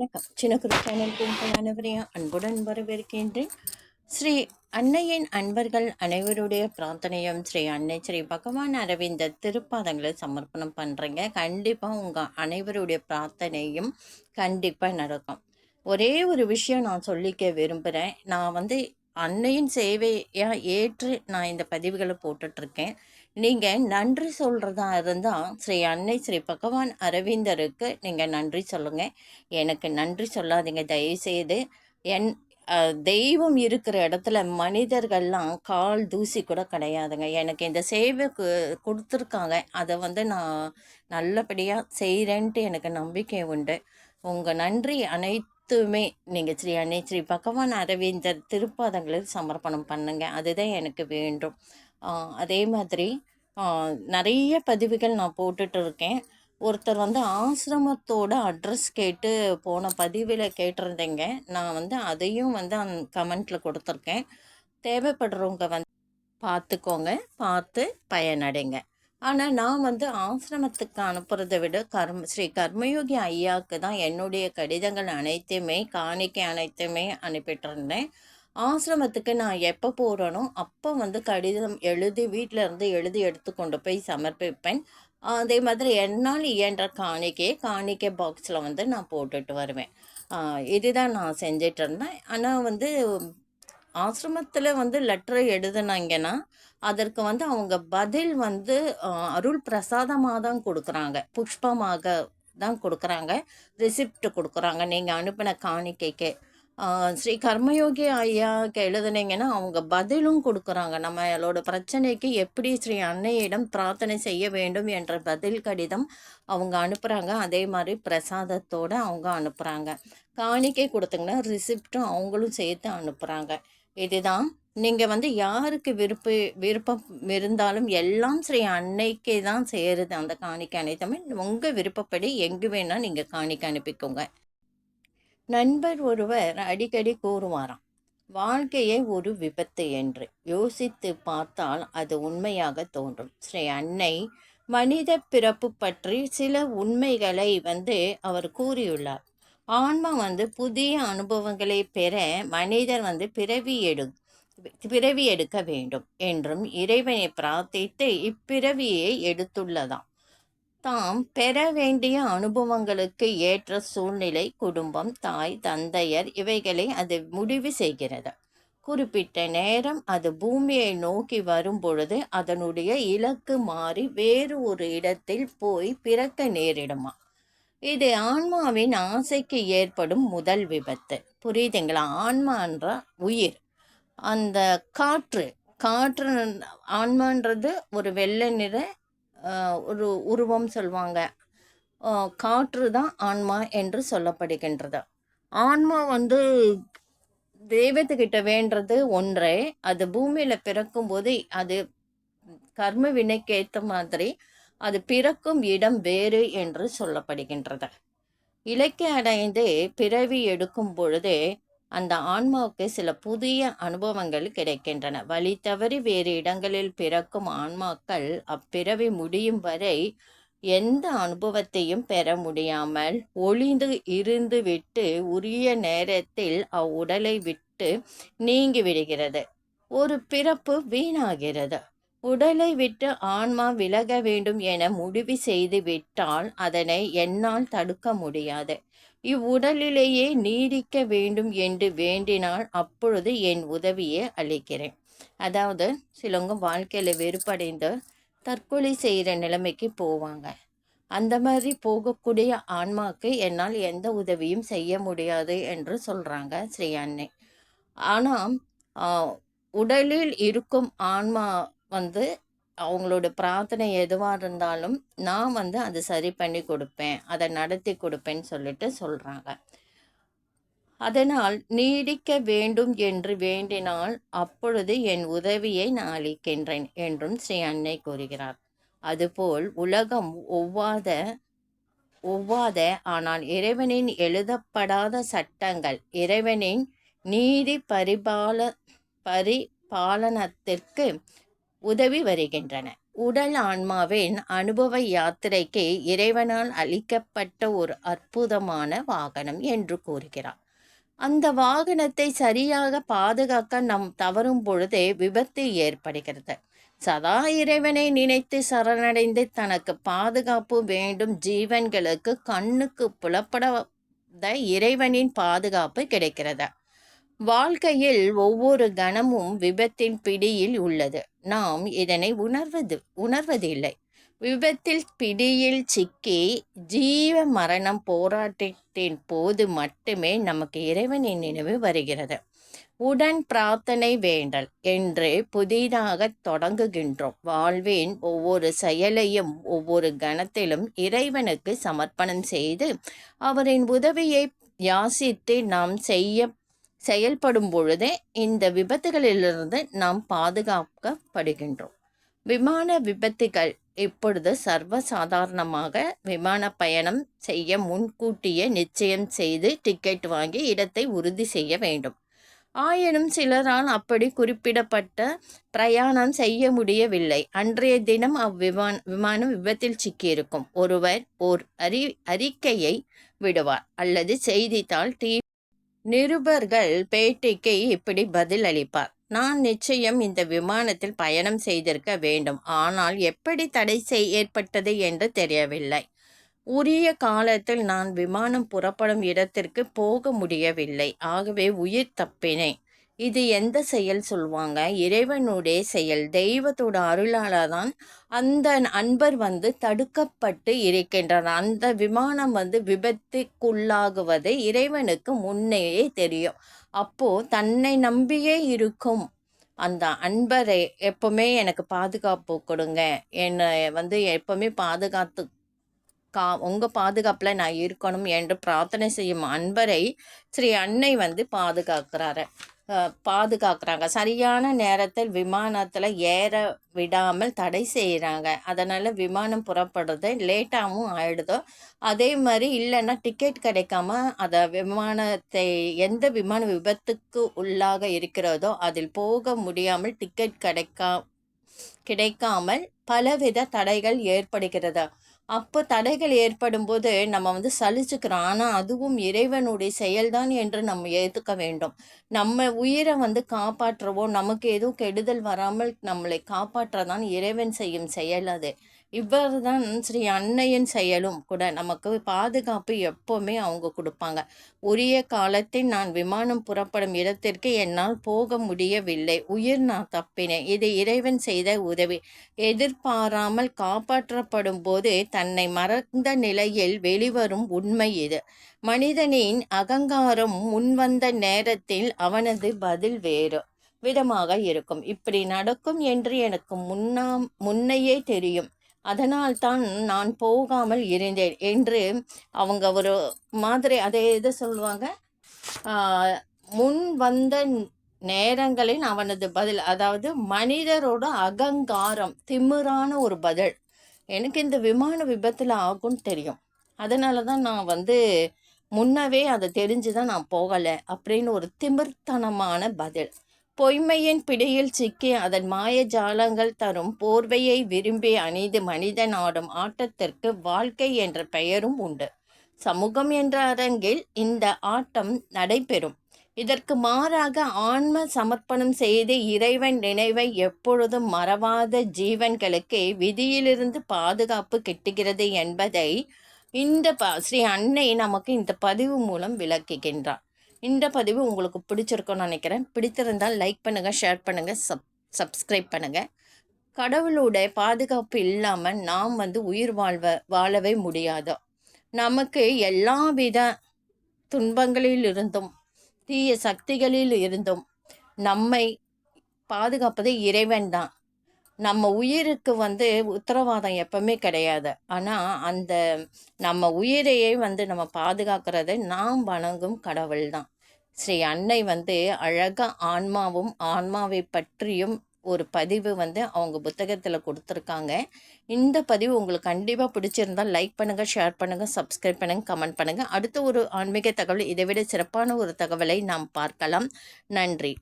வணக்கம். சின்னக்குரு சேனலுக்கு உங்கள் அனைவரையும் அன்புடன் வரவேற்கின்றேன். ஸ்ரீ அன்னையின் அன்பர்கள் அனைவருடைய பிரார்த்தனையும் ஸ்ரீ அன்னை ஸ்ரீ பகவான் அரவிந்த திருப்பாதங்களை சமர்ப்பணம் பண்ணுறேங்க கண்டிப்பாக உங்கள் அனைவருடைய பிரார்த்தனையும் கண்டிப்பாக நடக்கும். ஒரே ஒரு விஷயம் நான் சொல்லிக்க விரும்புகிறேன் நான் வந்து அன்னையின் சேவையாக ஏற்று நான் இந்த பதிவுகளை போட்டுட்ருக்கேன். நீங்கள் நன்றி சொல்கிறதா இருந்தால் ஸ்ரீ அன்னை ஸ்ரீ பகவான் அரவிந்தருக்கு நீங்கள் நன்றி சொல்லுங்கள் எனக்கு நன்றி சொல்லாதீங்க. தயவுசெய்து என் தெய்வம் இருக்கிற இடத்துல மனிதர்கள்லாம் கால் தூசி கூட கிடையாதுங்க. எனக்கு இந்த சேவை கொடுத்துருக்காங்க. அதை வந்து நான் நல்லபடியாக செய்கிறேன்ட்டு எனக்கு நம்பிக்கை உண்டு. உங்கள் நன்றி அனைத்துமே நீங்கள் ஸ்ரீ அன்னை ஸ்ரீ பகவான் அரவிந்தர் திருப்பாதங்களில் சமர்ப்பணம் பண்ணுங்க. அதுதான் எனக்கு வேண்டும். அதே மாதிரி நிறைய பதிவுகள் நான் போட்டுட்டு இருக்கேன் ஒருத்தர் வந்து ஆசிரமத்தோட அட்ரஸ் கேட்டு போன பதிவில் கேட்டிருந்தேங்க. நான் வந்து அதையும் வந்து அந் கமெண்ட்டில் கொடுத்துருக்கேன். தேவைப்படுறவங்க வந்து பார்த்துக்கோங்க. பார்த்து பயனடைங்க. ஆனால் நான் வந்து ஆசிரமத்துக்கு அனுப்புறதை விட கர்ம ஸ்ரீ கர்மயோகி ஐயாவுக்கு தான் என்னுடைய கடிதங்கள் அனைத்துமே காணிக்கை அனைத்துமே அனுப்பிட்டு ஆசிரமத்துக்கு நான் எப்போ போகிறேனோ அப்போ வந்து கடிதம் எழுதி வீட்டில் இருந்து எழுதி எடுத்து கொண்டு போய் சமர்ப்பிப்பேன். அதே மாதிரி என்னால் இயன்ற காணிக்கையை காணிக்கை பாக்ஸில் வந்து நான் போட்டுட்டு வருவேன். இதுதான் நான் செஞ்சிட்டு இருந்தேன். ஆனால் வந்து ஆசிரமத்தில் வந்து லெட்டர் எழுதுனாங்கன்னா அதற்கு வந்து அவங்க பதில் வந்து அருள் பிரசாதமாக தான் கொடுக்குறாங்க. புஷ்பமாக தான் கொடுக்குறாங்க. ரிசிப்ட் கொடுக்குறாங்க. நீங்கள் அனுப்பின காணிக்கைக்கு ஸ்ரீ கர்மயோகி ஐயாவுக்கு எழுதுனீங்கன்னா அவங்க பதிலும் கொடுக்குறாங்க. நம்மளோட பிரச்சனைக்கு எப்படி ஸ்ரீ அன்னையிடம் பிரார்த்தனை செய்ய வேண்டும் என்ற பதில் கடிதம் அவங்க அனுப்புகிறாங்க அதே மாதிரி பிரசாதத்தோடு அவங்க அனுப்புகிறாங்க காணிக்கை கொடுத்தீங்கன்னா ரிசிப்டும் அவங்களும் சேர்த்து அனுப்புகிறாங்க இதுதான். நீங்கள் வந்து யாருக்கு விருப்ப விருப்பம் இருந்தாலும் எல்லாம் ஸ்ரீ அன்னைக்கே தான் சேருது அந்த காணிக்கை அனைத்துமே. உங்கள் விருப்பப்படி எங்கே வேணால் நீங்கள் காணிக்கை அனுப்பிக்கோங்க. நண்பர் ஒருவர் அடிக்கடி கூறுவாராம் வாழ்க்கையே ஒரு விபத்து என்று. யோசித்து பார்த்தால் அது உண்மையாக தோன்றும். ஸ்ரீ அன்னை மனித பிறப்பு பற்றி சில உண்மைகளை வந்து அவர் கூறியுள்ளார். ஆன்மா வந்து புதிய அனுபவங்களை பெற மனிதர் வந்து பிறவி எடு பிறவி எடுக்க வேண்டும் என்றும் இறைவனை பிரார்த்தித்து இப்பிறவியை எடுத்துள்ளதாம். தாம் பெற வேண்டிய அனுபவங்களுக்கு ஏற்ற சூழ்நிலை குடும்பம் தாய் தந்தையர் இவைகளை அது முடிவு செய்கிறது. குறிப்பிட்ட நேரம் அது பூமியை நோக்கி வரும் பொழுது அதனுடைய இலக்கு மாறி வேறு ஒரு இடத்தில் போய் பிறக்க நேரிடுமா? இது ஆன்மாவின் ஆசைக்கு ஏற்படும் முதல் விபத்து. புரியுதுங்களா? ஆன்மான்ற உயிர். அந்த காற்று காற்று ஆன்மான்றது ஒரு வெள்ளை நிற ஒரு உருவம் சொல்லுவாங்க காற்று தான் ஆன்மா என்று சொல்லப்படுகின்றது. ஆன்மா வந்து தெய்வத்துக்கிட்ட வேண்டது ஒன்றே அது பூமியில் பிறக்கும்போது அது கர்ம வினைக்கு ஏற்ற மாதிரி அது பிறக்கும் இடம் வேறு என்று சொல்லப்படுகின்றது. இலக்கிய அடைந்து பிறவி எடுக்கும் பொழுது அந்த ஆன்மாவுக்கு சில புதிய அனுபவங்கள் கிடைக்கின்றன. வழி தவறி வேறு இடங்களில் பிறக்கும் ஆன்மாக்கள் அப்பிறவி முடியும் வரை எந்த அனுபவத்தையும் பெற முடியாமல் ஒளிந்து இருந்து விட்டு உரிய நேரத்தில் அவ்வுடலை விட்டு நீங்கி விடுகிறது. ஒரு பிறப்பு வீணாகிறது. உடலை விட்டு ஆன்மா விலக வேண்டும் என முடிவு செய்து விட்டால் அதனை என்னால் தடுக்க முடியாது. இவ்வுடலிலேயே நீடிக்க வேண்டும் என்று வேண்டினால் அப்பொழுது என் உதவியை அளிக்கிறேன். அதாவது சிலவங்க வாழ்க்கையில் வெறுப்படைந்து தற்கொலை செய்கிற நிலைமைக்கு போவாங்க. அந்த மாதிரி போகக்கூடிய ஆன்மாவுக்கு என்னால் எந்த உதவியும் செய்ய முடியாது என்று சொல்கிறாங்க ஸ்ரீ அன்னை. ஆனால் உடலில் இருக்கும் ஆன்மா வந்து அவங்களோட பிரார்த்தனை எதுவாக இருந்தாலும் நான் வந்து அதை சரி பண்ணி கொடுப்பேன். அதை நடத்தி கொடுப்பேன்னு சொல்லிட்டு சொல்கிறாங்க அதனால் நீடிக்க வேண்டும் என்று வேண்டினால் அப்பொழுது என் உதவியை நான் அளிக்கின்றேன் என்றும் ஸ்ரீ அன்னை கூறுகிறார். அதுபோல் உலகம் ஒவ்வாத ஒவ்வாத ஆனால் இறைவனின் எழுதப்படாத சட்டங்கள் இறைவனின் நீதி பரிபால பரிபாலனத்திற்கு உதவி வருகின்றன. உடல் ஆன்மாவின் அனுபவ யாத்திரைக்கு இறைவனால் அளிக்கப்பட்ட ஒரு அற்புதமான வாகனம் என்று கூறுகிறார். அந்த வாகனத்தை சரியாக பாதுகாக்க நம் தவறும் பொழுதே விபத்து ஏற்படுகிறது. சதா இறைவனை நினைத்து சரணடைந்து தனக்கு பாதுகாப்பு வேண்டும் ஜீவன்களுக்கு கண்ணுக்கு புலப்பட இறைவனின் பாதுகாப்பு கிடைக்கிறது. வாழ்க்கையில் ஒவ்வொரு கணமும் விபத்தின் பிடியில் உள்ளது. நாம் இதனை உணர்வது உணர்வதில்லை. விபத்தில் பிடியில் சிக்கி ஜீவ மரணம் போராட்டத்தின் போது மட்டுமே நமக்கு இறைவனின் நினைவு வருகிறது. உடன் பிரார்த்தனை வேண்டல் என்று புதிதாக தொடங்குகின்றோம். வாழ்வின் ஒவ்வொரு செயலையும் ஒவ்வொரு கணத்திலும் இறைவனுக்கு சமர்ப்பணம் செய்து அவரின் உதவியை யாசித்து நாம் செய்ய செயல்படும் பொழுதே இந்த விபத்துகளிலிருந்து நாம் பாதுகாக்கப்படுகின்றோம். விமான விபத்துகள் இப்பொழுது சர்வசாதாரணமாக விமான பயணம் செய்ய முன்கூட்டியே நிச்சயம் செய்து டிக்கெட் வாங்கி இடத்தை உறுதி செய்ய வேண்டும். ஆயினும் சிலரால் அப்படி குறிப்பிடப்பட்ட பிரயாணம் செய்ய முடியவில்லை. அன்றைய தினம் அவ்விமான விமானம் விபத்தில் சிக்கியிருக்கும். ஒருவர் ஓர் அறி அறிக்கையை விடுவார் அல்லது செய்தித்தாள் டி நிருபர்கள் பேட்டிக்கு இப்படி பதில் அளிப்பார். நான் நிச்சயம் இந்த விமானத்தில் பயணம் செய்திருக்க வேண்டும். ஆனால் எப்படி தடை செய் ஏற்பட்டது என்று தெரியவில்லை. உரிய காலத்தில் நான் விமானம் புறப்படும் இடத்திற்கு போக முடியவில்லை. ஆகவே உயிர் தப்பினேன். இது எந்த செயல் சொல்லுவாங்க இறைவனுடைய செயல். தெய்வத்தோட அருளால் தான் அந்த அன்பர் வந்து தடுக்கப்பட்டு இருக்கின்றார் அந்த விமானம் வந்து விபத்துக்குள்ளாகுவது இறைவனுக்கு முன்னேயே தெரியும். அப்போ தன்னை நம்பியே இருக்கும். அந்த அன்பரை எப்பவுமே எனக்கு பாதுகாப்பு கொடுங்க. என்னை வந்து எப்பவுமே பாதுகாத்து கா உங்கள் பாதுகாப்பில் நான் இருக்கணும் என்று பிரார்த்தனை செய்யும் அன்பரை ஸ்ரீ அன்னை வந்து பாதுகாக்கிறாரு. பாதுகாக்கிறாங்க. சரியான நேரத்தில் விமானத்தில் ஏற விடாமல் தடை செய்கிறாங்க அதனால் விமானம் புறப்படுறது லேட்டாகவும் ஆயிடுதோ. அதே மாதிரி இல்லைன்னா டிக்கெட் கிடைக்காம அதை விமானத்தை எந்த விமான விபத்துக்கு உள்ளாக இருக்கிறதோ அதில் போக முடியாமல் டிக்கெட் கிடைக்கா கிடைக்காமல் பலவித தடைகள் ஏற்படுகிறது. அப்போ தடைகள் ஏற்படும் போது நம்ம வந்து சலிச்சுக்கிறோம். ஆனால் அதுவும் இறைவனுடைய செயல்தான் என்று நம்ம ஏற்றுக்க வேண்டும். நம்ம உயிரை வந்து காப்பாற்றவோ நமக்கு எதுவும் கெடுதல் வராமல் நம்மளை காப்பாற்றதான் இறைவன் செய்யும் செயல் அது. இவ்வாறு தான் ஸ்ரீ அன்னையின் செயலும் கூட நமக்கு பாதுகாப்பு எப்போவுமே அவங்க கொடுப்பாங்க. உரிய காலத்தில் நான் விமானம் புறப்படும் இடத்திற்கு என்னால் போக முடியவில்லை. உயிர் நான் தப்பினேன். இது இறைவன் செய்த உதவி. எதிர்பாராமல் காப்பாற்றப்படும் போது தன்னை மறந்த நிலையில் வெளிவரும் உண்மை இது. மனிதனின் அகங்காரம் முன்வந்த நேரத்தில் அவனது பதில் வேறு விதமாக இருக்கும். இப்படி நடக்கும் என்று எனக்கு முன்னா முன்னையே தெரியும். அதனால் தான் நான் போகாமல் இருந்தேன் என்று அவங்க ஒரு மாதிரி அதை எது சொல்லுவாங்க. முன் வந்த நேரங்களில் அவனது பதில் அதாவது மனிதரோட அகங்காரம் திமிரான ஒரு பதில். எனக்கு இந்த விமான விபத்தில் ஆகும்னு தெரியும். அதனால தான் நான் வந்து முன்னவே அதை தெரிஞ்சு தான் நான் போகலை அப்படின்னு ஒரு திமிர்த்தனமான பதில். பொய்மையின் பிடியில் சிக்கி அதன் மாய ஜாலங்கள் தரும் போர்வையை விரும்பி அணிந்து மனிதன் ஆடும் ஆட்டத்திற்கு வாழ்க்கை என்ற பெயரும் உண்டு. சமூகம் என்ற அரங்கில் இந்த ஆட்டம் நடைபெறும். இதற்கு மாறாக ஆன்ம சமர்ப்பணம் செய்து இறைவன் நினைவை எப்பொழுதும் மறவாத ஜீவன்களுக்கு விதியிலிருந்து பாதுகாப்பு கிட்டுகிறது என்பதை இந்த ஸ்ரீ அன்னை நமக்கு இந்த பதிவு மூலம் விளக்குகின்றார். இந்த பதிவு உங்களுக்கு பிடிச்சிருக்கும்னு நினைக்கிறேன். பிடித்திருந்தால் லைக் பண்ணுங்கள் ஷேர் பண்ணுங்கள் சப் சப்ஸ்கிரைப் பண்ணுங்கள் கடவுளுடைய பாதுகாப்பு இல்லாமல் நாம் வந்து உயிர் வாழ்வ வாழவே முடியாது. நமக்கு எல்லா வித துன்பங்களில் இருந்தும் தீய சக்திகளில் இருந்தும் நம்மை பாதுகாப்பது இறைவன் தான் நம்ம உயிருக்கு வந்து உத்தரவாதம் எப்பவுமே கிடையாது. ஆனால் அந்த நம்ம உயிரையே வந்து நம்ம பாதுகாக்கிறது நாம் வணங்கும் கடவுள் தான். ஸ்ரீ அன்னை வந்து அழகாக ஆன்மாவும் ஆன்மாவை பற்றியும் ஒரு பதிவு வந்து அவங்க புத்தகத்தில் கொடுத்துருக்காங்க. இந்த பதிவு உங்களுக்கு கண்டிப்பாக பிடிச்சிருந்தால் லைக் பண்ணுங்கள் ஷேர் பண்ணுங்கள் சப்ஸ்கிரைப் பண்ணுங்கள் கமெண்ட் பண்ணுங்கள் அடுத்த ஒரு ஆன்மீக தகவல் இதை விட சிறப்பான ஒரு தகவலை நாம் பார்க்கலாம். நன்றி.